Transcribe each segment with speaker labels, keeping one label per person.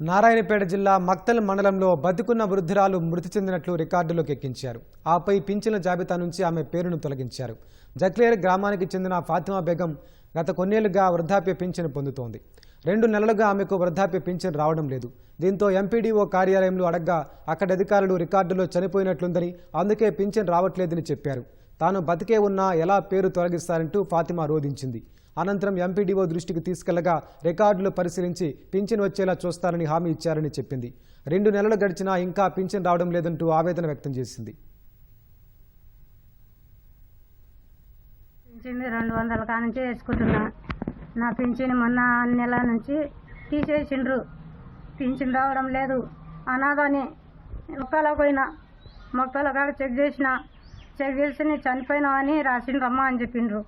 Speaker 1: నారాయణపేట జిల్లా మక్తల్ మండలంలో బతికున్న వృద్ధురాలు మృతి చెందినట్లు రికార్డులోకి ఎక్కించారు. ఆపై పింఛన్ల జాబితా నుంచి ఆమె పేరును తొలగించారు. జక్లేర్ గ్రామానికి చెందిన ఫాతిమా బేగం గత కొన్నేళ్ళుగా వృద్ధాప్య పింఛను పొందుతోంది. రెండు నెలలుగా ఆమెకు వృద్ధాప్య పింఛన్ రావడం లేదు. దీంతో ఎంపీడీఓ కార్యాలయంలో అడగ్గా అక్కడి అధికారులు రికార్డులో చనిపోయినట్లుందని అందుకే పింఛన్ రావట్లేదని చెప్పారు. తాను బతికే ఉన్నా ఎలా పేరు తొలగిస్తారంటూ ఫాతిమా రోధించింది. అనంతరం ఎంపీడీఓ దృష్టికి తీసుకెళ్ళగా రికార్డులు పరిశీలించి పింఛన్ వచ్చేలా చూస్తారని హామీ ఇచ్చారని చెప్పింది. రెండు నెలలు గడిచినా ఇంకా పింఛన్ రావడం లేదంటూ ఆవేదన వ్యక్తం చేసింది.
Speaker 2: పింఛన్ రెండు వందల కానుంచి వేసుకుంటున్నా. నా పింఛన్ మొన్న నెల నుంచి తీసేసిండ్రు. పింఛన్ రావడం లేదు. అనాథని మొక్కలో పోయినా మొక్కల కాడ చెక్ చేసిన నేను చనిపోయినావని రాసిండ్రమ్మా అని చెప్పిండ్రు.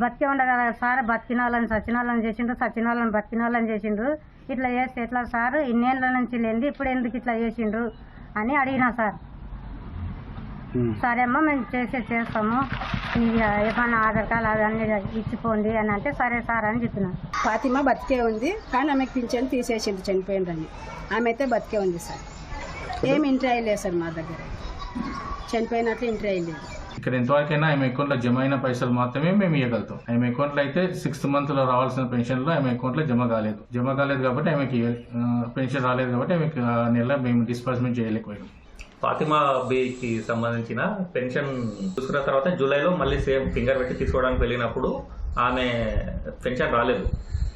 Speaker 2: బతికే ఉండగా సార్ బతికినాలని సచినాలని చేసిండ్రు సచినాలని బతికినాలని చేసిండ్రు. ఇట్లా చేస్తే ఎట్లా సార్? ఇన్నేళ్ళ నుంచి లేనిది ఇప్పుడు ఎందుకు ఇట్లా చేసిండ్రు అని అడిగినా సార్. సరే అమ్మా మేము చేసే చేస్తాము. ఏమన్నా ఆధార్ కార్డు అవన్నీ ఇచ్చిపోండి అని అంటే సరే సార్ అని చెప్పిన.
Speaker 3: ఫాతిమా బతికే ఉంది కానీ ఆమెకు పింఛన్ తీసేసింది చనిపోయిందని. ఆమె అయితే బతికే ఉంది సార్. ఏం ఎంట్రీ అయ్యలేదు సార్ మా దగ్గర. చనిపోయినట్లు ఎంట్రీ అయ్యలేదు
Speaker 4: ఇక్కడ ఎంతవరకైనా ఆమె అకౌంట్లో జమ అయిన పైసలు మాత్రమే మేము ఇవ్వగలుగుతాం ఆమె అకౌంట్లో అయితే సిక్స్త్ మంత్లో రావాల్సిన పెన్షన్లో ఆమె అకౌంట్లో జమ కాలేదు. జమ కాలేదు కాబట్టి ఆమెకి పెన్షన్ రాలేదు కాబట్టి ఆమెకి ఆ నెల మేము డిస్బర్స్మెంట్ చేయలేకపోయాం
Speaker 5: ఫాతిమా బీకి సంబంధించిన పెన్షన్ చూసుకున్న తర్వాత జూలైలో మళ్ళీ సేమ్ ఫింగర్ పెట్టి తీసుకోవడానికి వెళ్ళినప్పుడు ఆమె పెన్షన్ రాలేదు.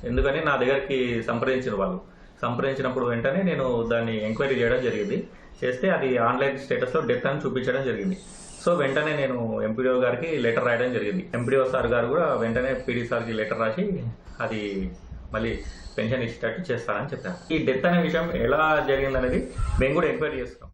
Speaker 5: ఎందుకని నా దగ్గరికి సంప్రదించిన వాళ్ళు. సంప్రదించినప్పుడు వెంటనే నేను దాన్ని ఎంక్వైరీ చేయడం జరిగింది. చేస్తే అది ఆన్లైన్ స్టేటస్లో డెత్ అని చూపించడం జరిగింది. సో వెంటనే నేను ఎంపీడీఓ గారికి లెటర్ రాయడం జరిగింది. ఎంపీడీఓ సార్ గారు కూడా వెంటనే పీడీ సార్కి లెటర్ రాసి అది మళ్ళీ పెన్షన్ ఇచ్చేటట్టు చేస్తారని చెప్పారు. ఈ డెత్ అనే విషయం ఎలా జరిగిందనేది మేము కూడా ఎంక్వైరీ చేస్తాం